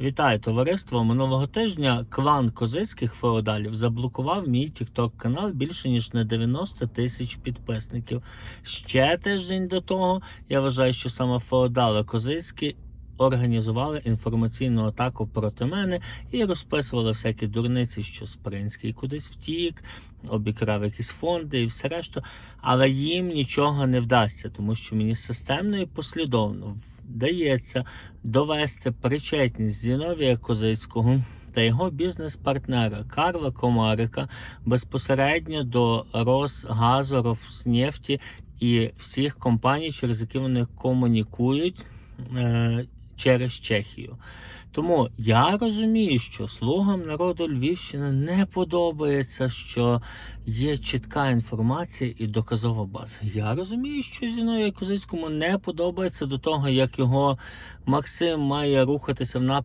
Вітаю товариство. Минулого тижня клан козицьких феодалів заблокував мій тікток канал більше ніж на 90 тисяч підписників. Ще тиждень до того я вважаю, що саме феодали козицькі організували інформаційну атаку проти мене і розписували всякі дурниці, що Спринський кудись втік, обікрав якісь фонди і все решту. Але їм нічого не вдасться, тому що мені системно і послідовно вдається довести причетність Зіновія Козицького та його бізнес-партнера Карла Комарика безпосередньо до Росгазу, Роснефті і всіх компаній, через які вони комунікують е, через Чехію. Тому я розумію, що слугам народу Львівщини не подобається, що є чітка інформація і доказова база. Я розумію, що Зіновію Козицькому не подобається до того, як його Максим має рухатися в напрямку.